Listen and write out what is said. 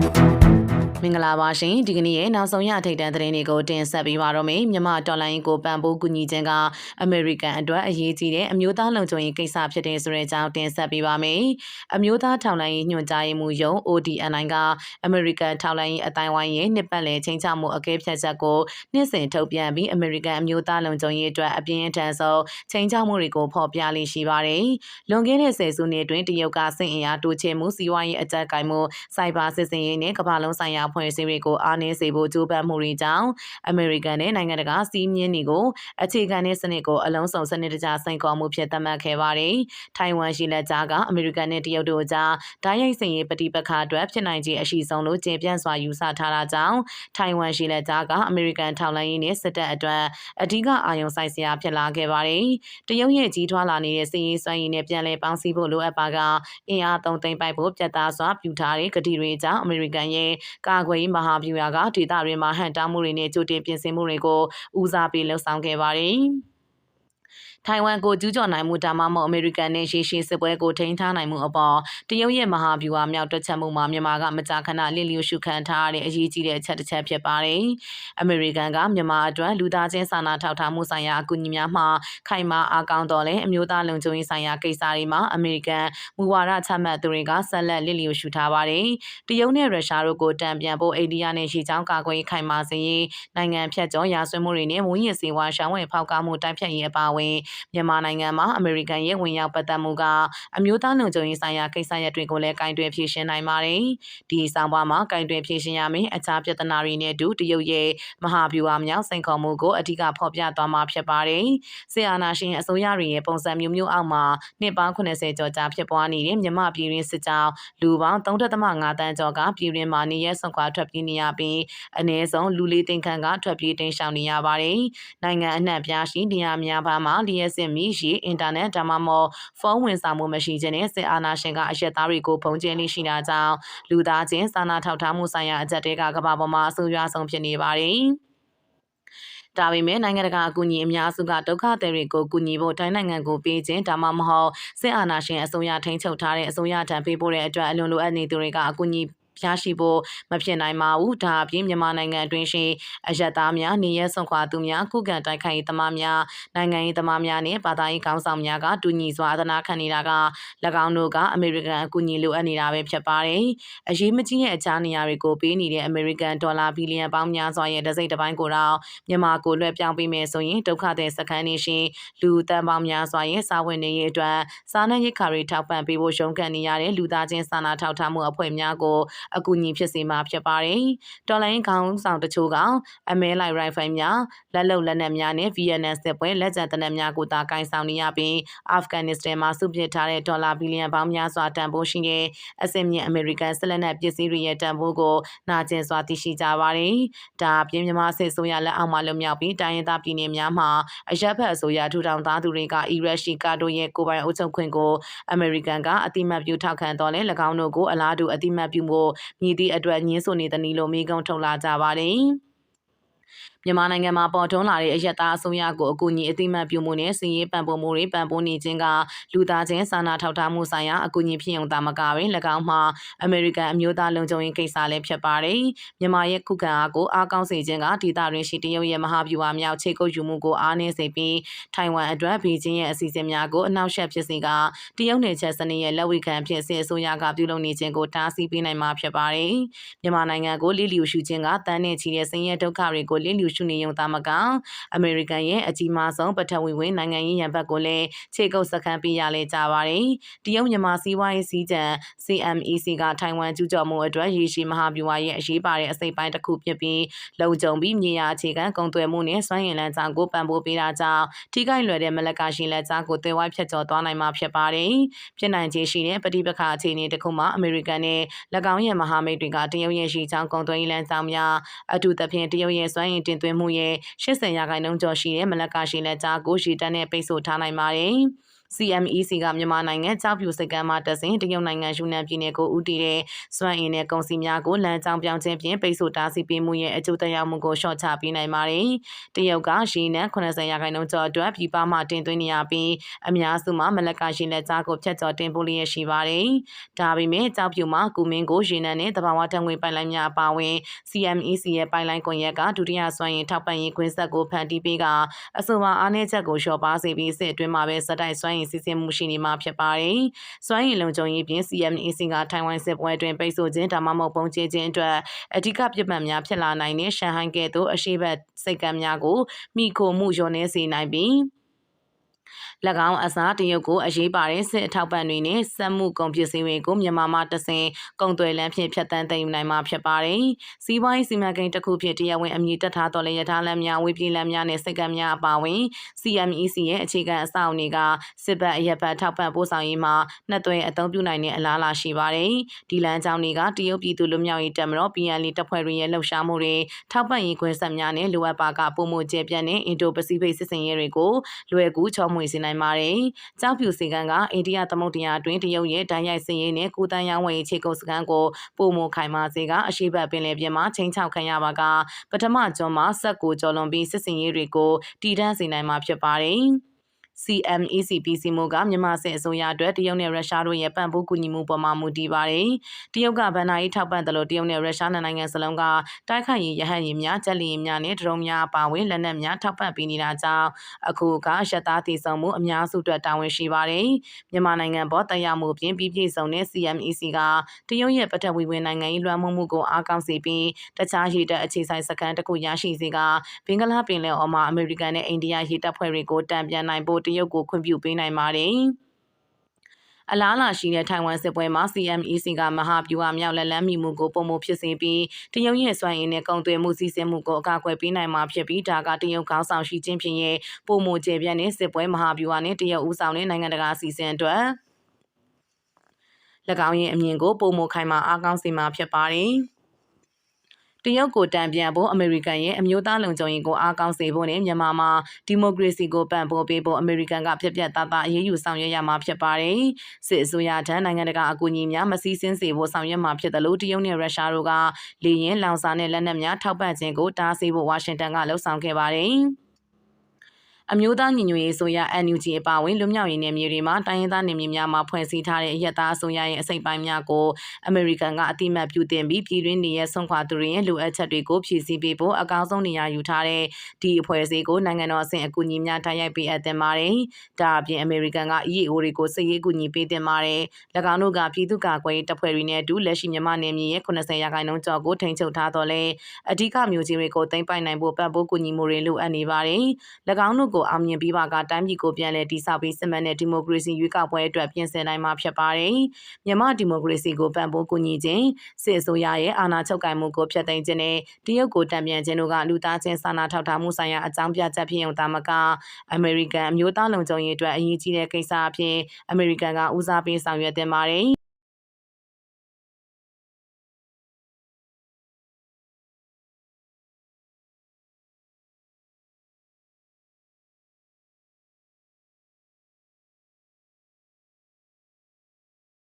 Thank you. မင်္ဂလာပါရှင်ဒီကနေ့ရဲ့နောက်ဆုံးရထိပ်တန်းသတင်းတွေကိုတင်ဆက်ပေးပါတော့မယ်မြန်မာတော်လိုင်းကိုပံ့ပိုးကူညီခြင်းကအမေရိကန်အတွက်အရေးကြီးတဲ့အမျိုးသားလုံခြုံရေးကိစ္စဖြစ်တဲ့ဆိုတဲ့အကြောင်းတင်ဆက်ပေးပါမယ်အမျိုးသားထောက်လိုင်းညွှန်ကြားရေးမှူးယုံ ODNI ကအမေရိကန်ထောက်လိုင်းအတိုင်းဝိုင်းရဲ့နှစ်ပတ်လည်ချိန်ချမှုအကဲဖြတ်ချက်ကိုနှစ်စဉ်ထုတ်ပြန်ပြီးအမေရိကန်အမျိုးသားလုံခြုံရေးအတွက်အပြင်းအထန်ဆုံးချိန်ချမှုတွေကိုဖော်ပြလေးရှိပါတယ်လွန်ခဲ့တဲ့ဆယ်စုနှစ်အတွင်းတရုတ်ကစင့်အင်အားတိုးချဲ့မှုစီးပွားရေးအကြက်ကိုင်မှုစိုက်ဘာစစ်စင်ရေးနဲ့ကမ္ဘာလုံးဆိုင်ရာဖွဲ့စည်းတွေကိုအားနည်းစေဖို့ကြိုးပမ်းမှုတွေကြောင့်အမေရိကန်နဲ့နိုင်ငံတကာစီးမြင်းတွေကိုအခြေခံတဲ့စနစ်ကိုအလုံးစုံစနစ်တကျစိန်ခေါ်မှုဖြစ်သတ်မှတ်ခဲ့ပါတယ်။ထိုင်ဝမ်ရှိလက်ကြားကအမေရိကန်နဲ့တရုတ်တို့ကြားဓာတ်ရိုက်စင်ရေးပဋိပက္ခအတွက်ဖြစ်နိုင်ခြေအရှိဆုံးလို့ကျေပြန့်စွာယူဆထားတာကြောင့်ထိုင်ဝမ်ရှိလက်ကြားကအမေရိကန်ထောက်လှမ်းရေးနဲ့စစ်တပ်အတွက်အဓိကအာရုံစိုက်စရာဖြစ်လာခဲ့ပါတယ်။တရုတ်ရဲ့ကြီးထွားလာနေတဲ့စီးရေးစွမ်းရည်နဲ့ပြန်လည်ပေါင်းစည်းဖို့လိုအပ်ပါကအင်အားသုံးသိမ်းပိုက်ဖို့ပြတ်သားစွာပြုထားတဲ့ကတိတွေကြောင့်အမေရိကန်ရဲ့ကာကွယ်ရေးမဟာဗျူဟာကဒေသတွေမှာဟန်တားမှုတွေနဲ့ကြိုတင်ပြင်ဆင်မှုတွေကိုဦးစားပေးလှုပ်ဆောင်ခဲ့ပါတယ်။ ထိုင်ဝမ်ကိုကျူးကျော်နိုင်မှုဒါမှမဟုတ်အမေရိကန်နဲ့ရှေ့ရှေ့စစ်ပွဲကိုထိန်းထားနိုင်မှုအပေါ်တရုတ်ရဲ့မဟာဗျူဟာမြောက်တွက်ချက်မှုမှာမြန်မာကမကြာခဏလစ်လျူရှုခံထားရတဲ့အရေးကြီးတဲ့အချက်တစ်ချက်ဖြစ်ပါတယ်။အမေရိကန်ကမြန်မာအတွက်လူသားချင်းစာနာထောက်ထားမှုဆိုင်ရာအကူအညီများမှာခိုင်မာအားကောင်းတော်လဲအမျိုးသားလုံခြုံရေးဆိုင်ရာကိစ္စတွေမှာအမေရိကန်မူဝါဒချမှတ်သူတွေကဆက်လက်လစ်လျူရှုထားပါတယ်။တရုတ်နဲ့ရုရှားတို့ကိုတံပြန်ဖို့အိန္ဒိယနဲ့ရှီချောင်းကာကွယ်ခိုင်မာစေရေးနိုင်ငံဖြတ်ကျော်ရာဆွေးမှုတွေနဲ့ဝန်းရည်စေဝါရှောင်းဝယ်ဖောက်ကားမှုတိုက်ဖြတ်ရေးအပါအဝင်မြန်မာနိုင်ငံမှာအမေရိကန်ရဲ့ဝင်ရောက်ပတ်သက်မှုကအမျိုးသားလုံခြုံရေးဆိုင်ရာကိစ္စရပ်တွေကိုလည်းကင်တွယ်ဖြေရှင်းနိုင်ပါတယ်။ဒီဆောင်ပွားမှာကင်တွယ်ဖြေရှင်းရမယ့်အခြားပြဿနာတွေနဲ့အတူတရုတ်ရဲ့မဟာဗျူဟာမြောက်စိန်ခေါ်မှုကိုအဓိကဖော်ပြသွားမှာဖြစ်ပါတယ်။ဆီအာနာရှင်အစိုးရတွေရဲ့ပုံစံမျိုးမျိုးအောက်မှာနှစ်ပေါင်း80ကျော်ကြာဖြစ်ပွားနေတဲ့မြမပြည်ရင်းစစ်ကြောင်းလူပေါင်း3.5တန်းကျော်ကပြည်ရင်းမှာနေရဲဆွန်ခွာထွက်ပြေးနေရပြီးအနည်းဆုံးလူလေးသိန်းခန့်ကထွက်ပြေးတိမ်းရှောင်နေရပါတယ်။နိုင်ငံအနှံ့ပြားရှိနေရာများပါမှာလျှက်စစ်မီရှိအင်တာနက်ဒါမှမဟုတ်ဖုန်းဝန်ဆောင်မှုမရှိခြင်းနဲ့စစ်အာဏာရှင်ကအရက်သားတွေကိုပုံကျင်းနေရှိတာကြောင့်လူသားချင်းစာနာထောက်ထားမှုဆိုင်ရာအကြက်တဲကကမ္ဘာပေါ်မှာအဆိုးရွားဆုံးဖြစ်နေပါတယ်။ဒါပေမဲ့နိုင်ငံတကာအကူအညီအများစုကဒုက္ခသည်တွေကိုကူညီဖို့တိုင်းနိုင်ငံကိုပေးခြင်းဒါမှမဟုတ်စစ်အာဏာရှင်အစိုးရထိန်းချုပ်ထားတဲ့အစိုးရထံပေးပို့တဲ့အတွက်အလွန်လိုအပ်နေသူတွေကအကူအညီ ရရှိဖို့မဖြစ်နိုင်ပါဘူးဒါအပြင်မြန်မာနိုင်ငံအတွင်းရှိအယက်သားများနေရဲဆွန်ခွာသူများခုခံတိုက်ခိုက်ရေးသမားများနိုင်ငံရေးသမားများနဲ့ဘာသာရေးခေါင်းဆောင်များကတူညီစွာအသနာခံနေတာက၎င်းတို့ကအမေရိကန်အကူအညီလိုအပ်နေတာပဲဖြစ်ပါတယ်အရေးမကြီးရဲ့အခြားနေရာတွေကိုပေးနေတဲ့အမေရိကန်ဒေါ်လာဘီလီယံပေါင်းများစွာရဲ့တစိမ့်တစ်ပိုင်းကိုတော့မြန်မာကိုလွှဲပြောင်းပေးမယ်ဆိုရင်ဒုက္ခသည်စခန်းနေရှင်လူတန်ပေါင်းများစွာရဲ့စာဝင်နေရေးအတွက်စာနယ်ရိတ်ခါတွေထောက်ပံ့ပေးဖို့ရှုံးကန်နေရတဲ့လူသားချင်းစာနာထောက်ထားမှုအဖွဲ့များကိုအကူအညီဖြစ်စေမှာဖြစ်ပါတယ်။တော်လိုင်းခေါင်းဆောင်တချို့ကအမဲလိုက်ရိုင်ဖိုင်များလက်လုံလက်နက်များနဲ့ VNN စစ်ပွဲလက်ကျန်တနက်များကိုသာကင်ဆောင်နေရပြီးအာဖဂန်နစ္စတန်မှာစုပစ်ထားတဲ့ဒေါ်လာဘီလီယံပေါင်းများစွာတန်ဖိုးရှိတဲ့အစင်မြင့်အမေရိကန်စစ်လက်နက်ပစ္စည်းတွေရဲ့တန်ဖိုးကိုနာကျင်စွာသိရှိကြပါတယ်။ဒါအပြင်မြန်မာစစ်ဆိုရလက်အောက်မှာလွတ်မြောက်ပြီးတိုင်းရင်းသားပြည်နယ်များမှာအရက်ဖက်အစိုးရထူထောင်သားသူတွေကအီရတ်ရှိကာတို့ရဲ့ကိုပိုင်အုပ်ချုပ်ခွင့်ကိုအမေရိကန်ကအတိမတ်ပြုထောက်ခံတော်လဲ၎င်းတို့ကိုအလားတူအတိမတ်ပြုမှုမြည်သည့်အတွက်ညှင်းဆိုနေသည်နီလိုမိကုံထုတ်လာကြပါတယ်။မြန်မာနိုင်ငံမှာပေါ်ထွန်းလာတဲ့အယက်သားအစိုးရကိုအကူအညီအသိမှတ်ပြုမှုနဲ့စီရေးပံ့ပိုးမှုတွေပံ့ပိုးနေခြင်းကလူသားချင်းစာနာထောက်ထားမှုဆိုင်ရာအကူအညီဖြစ်ုံသာမကပင်၎င်းမှာအမေရိကန်အမျိုးသားလုံခြုံရေးကိစ္စလည်းဖြစ်ပါတယ်။မြန်မာရဲ့ခုခံအားကိုအားကောင်းစေခြင်းကဒေသတွင်းရှိတရုတ်ရဲ့မဟာဗျူဟာမြောက်ခြေကုပ်ယူမှုကိုအားနည်းစေပြီးထိုင်ဝမ်အတွက်ဘေကျင်းရဲ့အစီအစဉ်များကိုအနောက်ရှက်ဖြစ်စေကတရုတ်နယ်ချက်စနစ်ရဲ့လက်ဝေခံဖြစ်စေအစိုးရကပြုလုပ်နေခြင်းကိုတားဆီးပေးနိုင်မှာဖြစ်ပါတယ်။မြန်မာနိုင်ငံကိုလိလျူရှုခြင်းကတန်းနဲ့ချီတဲ့ဆင်းရဲဒုက္ခတွေကိုလိလျူရှုနေရုံသားမကအမေရိကန်ရဲ့အကြီးမားဆုံးပထဝီဝင်နိုင်ငံရေးရန်ဘက်ကိုလည်းခြေကုပ်စခန်းပေးရလဲကြပါတယ်။တရုတ်မြန်မာစီးပွားရေးစည်းကြံ CMEC ကထိုင်ဝမ်ကျူးကျော်မှုအတွက်ရေရှည်မဟာဗျူဟာရဲ့အရေးပါတဲ့အစိပ်ပိုင်းတစ်ခုဖြစ်ပြီးလုံခြုံပြီးမြေယာအခြေခံကုန်သွယ်မှုနဲ့စွမ်းရည်လမ်းကြောင်းကိုပံ့ပိုးပေးတာကြောင့်ထိခိုက်လွယ်တဲ့မလက်ကရှင်လက်ကြားကိုသွယ်ဝိုင်းဖြတ်ကျော်သွားနိုင်မှာဖြစ်ပါတယ်။ဖြစ်နိုင်ခြေရှိတဲ့ပဋိပက္ခအခြေအနေတစ်ခုမှာအမေရိကန်နဲ့၎င်းရဲ့မဟာမိတ်တွေကတရုတ်ရဲ့ရှိချောင်းကုန်သွယ်ရေးလမ်းကြောင်းများအထူးသဖြင့်တရုတ်ရဲ့စွမ်းရည်တင်သွင်းမှုရဲ့80ရာခိုင်နှုန်းကျော်ရှိတဲ့မလက်ကရှိလက်ကြားကိုရှီတန်းနဲ့ပိတ်ဆို့ထားနိုင်ပါတယ်။ CMEC ကမြန်မာနိုင်ငံကြောက်ဖြူစိတ်ကမ်းမှတဆင်တရုတ်နိုင်ငံယူနန်ပြည်နယ်ကိုဦးတည်တဲ့စွမ်းအင်နဲ့ကုန်စည်များကိုလမ်းကြောင်းပြောင်းခြင်းဖြင့်ပိတ်ဆို့တားဆီးပေးမှုရဲ့အကျိုးသက်ရောက်မှုကိုရှော့ချပေးနိုင်ပါတယ်။တရုတ်ကရေနံ80ရာခိုင်နှုန်းကျော်အတွက်ပြည်ပမှတင်သွင်းနေရပြီးအများစုမှာမလက်ကရေလက်ကြားကိုဖျက်ကျော်တင်ပို့လျက်ရှိပါတယ်။ဒါပေမဲ့ကြောက်ဖြူမှာကုမင်းကိုရေနံနဲ့တဘာဝတံငွေပိုင်လိုင်းများအပါအဝင် CMEC ရဲ့ပိုင်လိုင်းကွန်ရက်ကဒုတိယစွမ်းရည်ထောက်ပံ့ရေးကွင်းဆက်ကိုဖန်တီးပေးကအဆိုပါအားနည်းချက်ကိုလျှော့ပါစေပြီးစစ်အတွင်းမှာပဲစတိုက်စွမ်းရည်စီစဉ်မှုရှိနေမှာဖြစ်ပါတယ်။စွမ်းရည်လုံခြုံရေးပြင် CMEC ကထိုင်ဝမ်စစ်ပွဲအတွင်းပိတ်ဆို့ခြင်းဒါမှမဟုတ်ပုံကျဲခြင်းအတွက်အဓိကပြစ်မှတ်များဖြစ်လာနိုင်တဲ့ရှန်ဟိုင်းကဲ့သို့အရှိတ်စိတ်ကမ်းများကိုမိခိုမှုလျော့နေစေနိုင်ပြီး၎ င်းအစားတရုတ်ကိုအရေးပါတဲ့စစ်အထောက်ပံ့တွေနဲ့စက်မှုကုန်ပစ္စည်းတွေကိုမြန်မာမှတဆင်ကုန်သွယ်လမ်းဖြင့်ဖြတ်တန်းသိမ်းယူနိုင်မှာဖြစ်ပါတယ်။စီးပွားရေးစီမံကိန်းတစ်ခုဖြစ်တရားဝင်အမည်တက်ထားတော်လည်းရထားလမ်းများဝေးပြေးလမ်းများနဲ့စိတ်ကမ်းများအပါအဝင် CMEC ရဲ့အခြေခံအဆောက်အအုံတွေကစစ်ဘက်အရက်ဘက်ထောက်ပံ့ပို့ဆောင်ရေးမှာနှစ်သွင်းအသုံးပြုနိုင်တဲ့အလားအလာရှိပါတယ်။ဒီလမ်းကြောင်းတွေကတရုတ်ပြည်သူလူမျိုးရေးတက်မတော် PNL တပ်ဖွဲ့တွေရဲ့လှုပ်ရှားမှုတွေထောက်ပံ့ရေးခွင့်ဆက်များနဲ့လိုအပ်ပါကပုံမှုကျပြန့်တဲ့အင်ဒိုပစိဖိတ်စစ်စင်ရေးတွေကိုလွယ်ကူချောမွေစေနိုင်ပါတယ်။ကြောက်ဖြူစီကံကအိန္ဒိယသမုဒ္ဒရာအတွင်းတရုတ်ရဲ့ဒဏ်ရိုက်စည်ရေးနဲ့ကိုတန်ရောင်းဝယ်ခြေကုပ်စကန်ကိုပုံမခိုင်မာစေကအရှိတ်ပင်လယ်ပြင်မှာချိန်ချောက်ခံရပါကပထမကျော်မှာဆက်ကိုကျော်လွန်ပြီးစစ်စင်ရေးတွေကိုတည်တံ့စေနိုင်မှာဖြစ်ပါတယ်။ CMECPC မိုကမြန်မာစစ်အစိုးရအတွက်တရုတ်နဲ့ရုရှားတို့ရဲ့ပံ့ပိုးကူညီမှုပေါ်မှာမူတည်ပါတယ်။တရုတ်ကဗန်နာရေးထောက်ပံ့တယ်လို့တရုတ်နဲ့ရုရှားနိုင်ငံစလုံးကတိုက်ခိုက်ရေးရဟတ်ယာဉ်များ၊ဂျက်လီယာဉ်များနဲ့ဒရုန်းများအပါအဝင်လက်နက်များထောက်ပံ့ပေးနေတာကြောင့်အခုကရှက်သားတည်ဆုံမှုအများစုအတွက်တာဝန်ရှိပါတယ်။မြန်မာနိုင်ငံပေါ်တက်ရောက်မှုပြင်ပြည်ပြည်ဆောင်တဲ့ CMEC ကတရုတ်ရဲ့ပထဝီဝင်နိုင်ငံရေးလွှမ်းမိုးမှုကိုအားကောင်းစေပြီးတခြားရေတပ်အခြေဆိုင်စခန်းတစ်ခုရရှိစေကဘင်္ဂလားပင်လယ်အော်မှာအမေရိကန်နဲ့အိန္ဒိယရေတပ်ဖွဲ့တွေကိုတံပြန်နိုင်ဖို့တရုတ်ကိုခွင့်ပြုပေးနိုင်ပါတယ်။အလားအလာရှိတဲ့ထိုင်ဝမ်စစ်ပွဲမှာ CMEC ကမဟာဗျူဟာမြောက်လက်လန်းမိမှုကိုပုံမဖြစ်စေပြီးတရုတ်ရဲ့စွမ်းရည်နဲ့ကုန်သွယ်မှုစည်းစိမ်မှုကိုအကာအကွယ်ပေးနိုင်မှာဖြစ်ပြီးဒါကတရုတ်ခေါင်းဆောင်ရှိခြင်းဖြင့်ရဲ့ပုံမကျေပြန့်တဲ့စစ်ပွဲမဟာဗျူဟာနဲ့တရုတ်ဦးဆောင်တဲ့နိုင်ငံတကာအစီအစဉ်အတွက်၎င်းရဲ့အမြင်ကိုပုံမခိုင်မာအားကောင်းစေမှာဖြစ်ပါတယ်။ တရုတ်ကိုတံပြန်ဖို့အမေရိကန်ရဲ့အမျိုးသားလုံခြုံရေးကိုအားကောင်းစေဖို့နဲ့မြန်မာမှာဒီမိုကရေစီကိုပံ့ပိုးပေးဖို့အမေရိကန်ကပြက်ပြက်သားသားအရေးယူဆောင်ရွက်ရမှာဖြစ်ပါတယ်။စစ်အစိုးရထံနိုင်ငံတကာအကူအညီများမစည်းစင်းစေဖို့ဆောင်ရွက်မှာဖြစ်တယ်လို့တရုတ်နဲ့ရုရှားတို့ကလေရင်လောင်စာနဲ့လက်နက်များထောက်ပံ့ခြင်းကိုတားဆီးဖို့ဝါရှင်တန်ကလှုံ့ဆော်ခဲ့ပါတယ်။ အမျိုးသားညီညွတ်ရေးဆိုရ NUG အပါအဝင်လူမျိုးရေးနယ်မြေတွေမှာတိုင်းရင်းသားနယ်မြေများမှာဖွဲ့စည်းထားတဲ့အရက်သားအစိုးရရဲ့အစိတ်ပိုင်းများကိုအမေရိကန်ကအတိမတ်ပြုတင်ပြီးပြည်တွင်းနေရဆုံးခွာသူတွေရဲ့လိုအပ်ချက်တွေကိုဖြည့်ဆည်းပေးဖို့အကောင်းဆုံးနေရာယူထားတဲ့ဒီအဖွဲ့အစည်းကိုနိုင်ငံတော်အဆင့်အကူအညီများတိုက်ရိုက်ပေးအပ်တင်ပါတယ်။ဒါအပြင်အမေရိကန်က EAO တွေကိုစစ်ရေးအကူအညီပေးတင်ပါတယ်။၎င်းတို့ကပြည်သူ့ကာကွယ်ရေးတပ်ဖွဲ့တွေနဲ့အတူလက်ရှိမြန်မာနယ်မြေရဲ့80ရာခိုင်နှုန်းကျော်ကိုထိန်းချုပ်ထားတော့လဲအဓိကမျိုးကြီးတွေကိုတင်ပိုင်နိုင်ဖို့ပတ်ပိုးကူညီမှုတွေလိုအပ်နေပါတယ်။၎င်းတို့ကိုအောင်မြင်ပြီးပါကတိုင်းပြည်ကိုပြန်လည်တည်ဆောက်ပြီးစစ်မှန်တဲ့ဒီမိုကရေစီရွေးကောက်ပွဲအတွက်ပြင်ဆင်နိုင်မှာဖြစ်ပါတယ်။မြန်မာဒီမိုကရေစီကိုပံ့ပိုးကူညီခြင်းစစ်အစိုးရရဲ့အာဏာချုပ်ကိုင်မှုကိုဖျက်သိမ်းခြင်းနဲ့တရုတ်ကိုတံပြန်ခြင်းတို့ကလူသားချင်းစာနာထောက်ထားမှုဆိုင်ရာအကြောင်းပြချက်ဖြစ်ုံသာမကအမေရိကန်အမျိုးသားလုံခြုံရေးအတွက်အရေးကြီးတဲ့ကိစ္စအဖြစ်အမေရိကန်ကဦးစားပေးဆောင်ရွက်တင်ပါတယ်